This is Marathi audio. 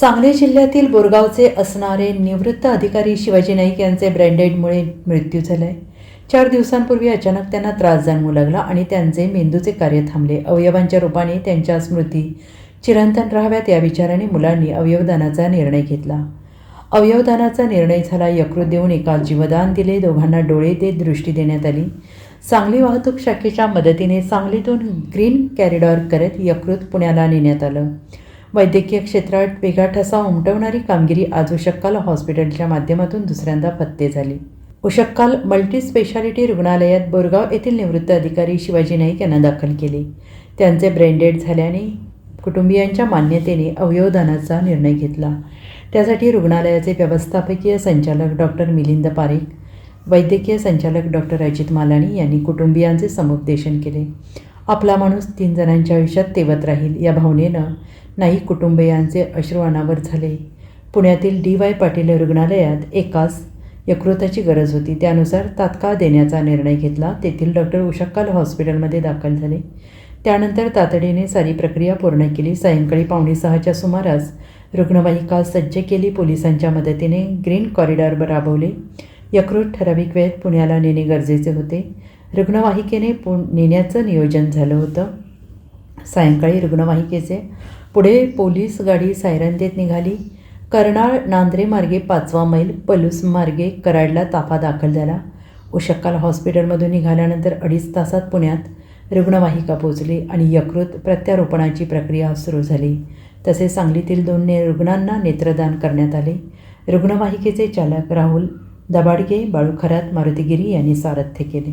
सांगली जिल्ह्यातील बोरगावचे असणारे निवृत्त अधिकारी शिवाजी नाईक यांचे ब्रँडेडमुळे मृत्यू झालाय. चार दिवसांपूर्वी अचानक त्यांना त्रास जाणवू लागला आणि त्यांचे मेंदूचे कार्य थांबले. अवयवांच्या रूपाने त्यांच्या स्मृती चिरंतन राहाव्यात या विचाराने मुलांनी अवयवदानाचा निर्णय घेतला. अवयवदानाचा निर्णय झाला. यकृत देऊन एका जीवदान दिले. दोघांना डोळे देत दृष्टी देण्यात आली. सांगली वाहतूक शाखेच्या मदतीने सांगलीतून ग्रीन कॅरिडॉर करत यकृत पुण्याला नेण्यात आलं. वैद्यकीय क्षेत्रात वेगळा ठसा उमटवणारी कामगिरी आज उशक्काल हॉस्पिटलच्या माध्यमातून दुसऱ्यांदा पत्ते झाली. उशक्काल मल्टी स्पेशालिटी रुग्णालयात बोरगाव येथील निवृत्त अधिकारी शिवाजी नाईक यांना दाखल केले. त्यांचे ब्रेनडेड झाल्याने कुटुंबियांच्या मान्यतेने अवयवदानाचा निर्णय घेतला. त्यासाठी रुग्णालयाचे व्यवस्थापकीय संचालक डॉक्टर मिलिंद पारेख वैद्यकीय संचालक डॉक्टर अजित मालानी यांनी कुटुंबियांचे समुपदेशन केले. आपला माणूस तीन जणांच्या आयुष्यात तेवत राहील. या भावनेनं नाईक कुटुंबियांचे अश्रू अनावर झाले. पुण्यातील डी वाय पाटील रुग्णालयात एकाच यकृताची गरज होती. त्यानुसार तात्काळ देण्याचा निर्णय घेतला. तेथील डॉक्टर उशक्काल हॉस्पिटलमध्ये दाखल झाले. त्यानंतर तातडीने सारी प्रक्रिया पूर्ण केली. सायंकाळी पावणे सहाच्या सुमारास रुग्णवाहिका सज्ज केली. पोलिसांच्या मदतीने ग्रीन कॉरिडॉर राबवले. यकृत ठराविक वेळेत पुण्याला नेणे गरजेचे होते. रुग्णवाहिकेने पु नेण्याचं नियोजन झालं होतं. सायंकाळी रुग्णवाहिकेचे पुढे पोलीस गाडी सायरन देत निघाली. कर्नाळ नांद्रे मार्गे पाचवा मैल पलूस मार्गे कराडला ताफा दाखल झाला. उशक्काल हॉस्पिटलमधून निघाल्यानंतर अडीच तासात पुण्यात रुग्णवाहिका पोहोचली आणि यकृत प्रत्यारोपणाची प्रक्रिया सुरू झाली. तसे सांगलीतील दोन ने रुग्णांना नेत्रदान करण्यात आले. रुग्णवाहिकेचे चालक राहुल दबाडगे बाळूखरात मारुतीगिरी यांनी सारथ्य केले.